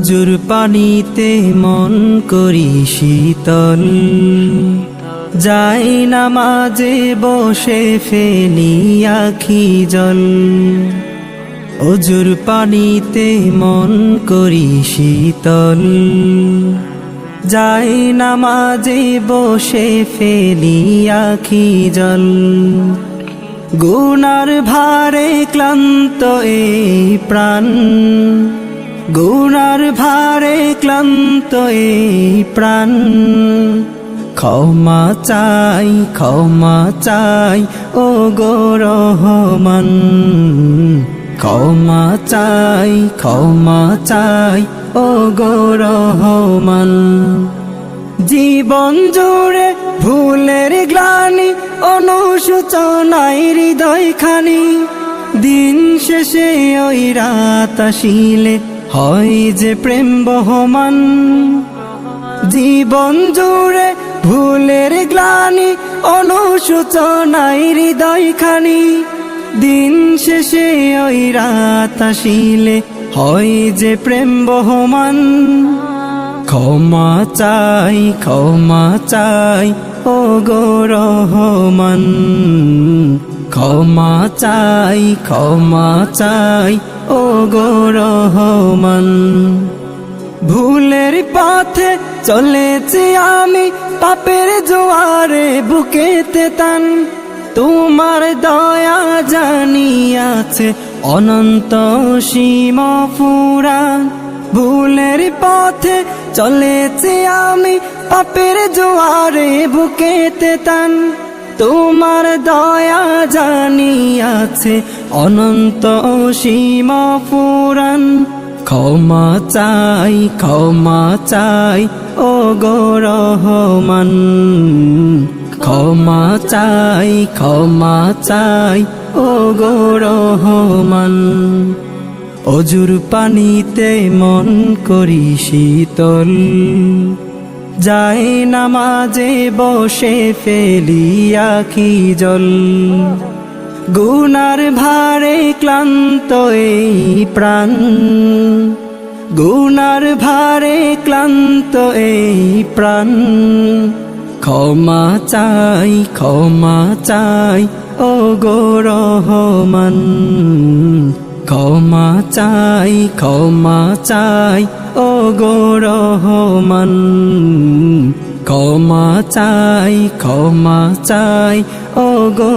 অজুর পানিতে মন করি শীতল। যাই নামাজে বসে ফেলি আখি জল। অজুর পানিতে মন করি শীতল। যাই নামাজে বসে ফেলি আখি জল। গুনার ভারে ক্লান্ত এই প্রাণ। গুনার ভারে ক্লান্ত প্রাণ। ক্ষমা চাই ক্ষমা চাই, ও গো রহমান। ক্ষমা চাই ক্ষমা চাই, ও গো রহমান। জীবন জুড়ে ভুলের গ্লানি, অনুসূচনায় হৃদয় খানি দিন শেষে ওই রাত আসিলে হয় যে প্রেম বহমান। জীবন জুড়ে ভুলের গ্লানি হৃদয় খানি দিন শেষে ওই রাত আসিলে হয় যে প্রেম বহমান। ক্ষমা চাই ক্ষমা চাই ও গো রহমান। ক্ষমা চাই ক্ষমা চাই ও গো রহমান। ভুলের পথে চলেছি আমি, পাপের জোয়ারে বুকেতে তান তোমার দয়া জানিয়াছে অনন্ত সীমা ফুরান। ভুলের পথে চলেছি আমি, পাপের জোয়ারে বুকেতে তান তোমার দয়া জানিয়াছে, অনন্ত সীমা পুরাণ। ক্ষমা চাই ক্ষমা চাই ও গো রহমান। ক্ষমা চাই ক্ষমা চাই ও গো রহমান। অজুর পানিতে মন করি শীতল। যাই নামাজে বসে ফেলিয়া কি জল? গুনার ভারে ক্লান্ত এই প্রাণ। গুনার ভারে ক্লান্ত এই প্রাণ। ক্ষমা চাই ক্ষমা চাই ও গো ক্ষমা চাই ক্ষমা চাই ও গো রহমান। ক্ষমা চাই ক্ষমা চাই ও গো